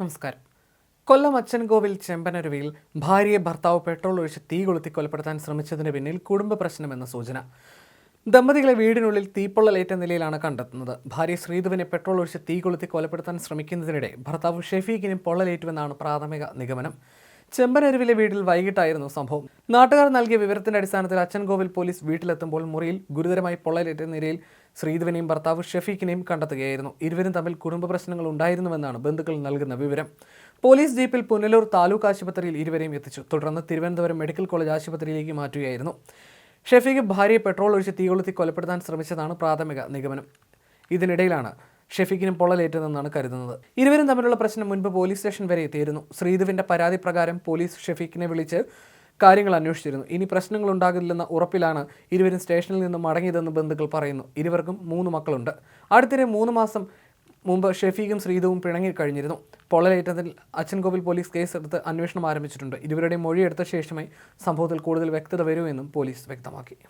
നമസ്കാരം. കൊല്ലം അച്ചൻകോവിൽ ചെമ്പനരുവിയിൽ ഭാര്യയെ ഭർത്താവ് പെട്രോൾ ഒഴിച്ച് തീ കൊളുത്തി കൊലപ്പെടുത്താൻ ശ്രമിച്ചതിന് പിന്നിൽ കുടുംബ പ്രശ്നമെന്ന സൂചന. ദമ്പതികളെ വീടിനുള്ളിൽ തീപ്പൊള്ളലേറ്റ നിലയിലാണ് കണ്ടെത്തുന്നത്. ഭാര്യ ശ്രീധുവിനെ പെട്രോൾ ഒഴിച്ച് തീ കൊളുത്തി കൊലപ്പെടുത്താൻ ശ്രമിക്കുന്നതിനിടെ ഭർത്താവ് ഷെഫീഖിനും പൊള്ളലേറ്റുവെന്നാണ് പ്രാഥമിക നിഗമനം. ചെമ്പനരുവിലെ വീട്ടിൽ വൈകിട്ടായിരുന്നു സംഭവം. നാട്ടുകാർ നൽകിയ വിവരത്തിന്റെ അടിസ്ഥാനത്തിൽ അച്ചൻകോവിൽ പോലീസ് വീട്ടിലെത്തുമ്പോൾ മുറിയിൽ ഗുരുതരമായി പൊള്ളലേറ്റ നിലയിൽ ശ്രീധുവിനെയും ഭർത്താവ് ഷെഫീഖിനെയും കണ്ടെത്തുകയായിരുന്നു. ഇരുവരും തമ്മിൽ കുടുംബ പ്രശ്നങ്ങൾ ഉണ്ടായിരുന്നുവെന്നാണ് ബന്ധുക്കൾ നൽകുന്ന വിവരം. പോലീസ് ജീപ്പിൽ പുനലൂർ താലൂക്ക് ആശുപത്രിയിൽ ഇരുവരെയും എത്തിച്ചു. തുടർന്ന് തിരുവനന്തപുരം മെഡിക്കൽ കോളേജ് ആശുപത്രിയിലേക്ക് മാറ്റുകയായിരുന്നു. ഷെഫീഖ് ഭാര്യയെ പെട്രോൾ ഒഴിച്ച് തീകൊളുത്തി കൊലപ്പെടുത്താൻ ശ്രമിച്ചതാണ് പ്രാഥമിക നിഗമനം. ഇതിനിടയിലാണ് ഷെഫീഖിനും പൊള്ളലേറ്റതെന്നാണ് കരുതുന്നത്. ഇരുവരും തമ്മിലുള്ള പ്രശ്നം മുൻപ് പോലീസ് സ്റ്റേഷൻ വരെ എത്തിയിരുന്നു. ശ്രീധുവിന്റെ പരാതി പ്രകാരം പോലീസ് ഷെഫീഖിനെ വിളിച്ച് കാര്യങ്ങൾ അന്വേഷിച്ചിരുന്നു. ഇനി പ്രശ്നങ്ങൾ ഉണ്ടാകില്ലെന്ന ഉറപ്പിലാണ് ഇരുവരും സ്റ്റേഷനിൽ നിന്ന് മടങ്ങിയതെന്ന് ബന്ധുക്കൾ പറയുന്നു. ഇരുവർക്കും മൂന്ന് മക്കളുണ്ട്. അടുത്തിടെ മൂന്ന് മാസം മുമ്പ് ഷെഫീഖും ശ്രീധുവും പിണങ്ങി കഴിഞ്ഞിരുന്നു. പൊള്ളലേറ്റതിൽ അച്ഛൻകോവിൽ പോലീസ് കേസ് എടുത്ത് അന്വേഷണം ആരംഭിച്ചിട്ടുണ്ട്. ഇരുവരുടെയും മൊഴിയെടുത്ത ശേഷമേ സംഭവത്തിൽ കൂടുതൽ വ്യക്തത വരൂ എന്നും പോലീസ് വ്യക്തമാക്കി.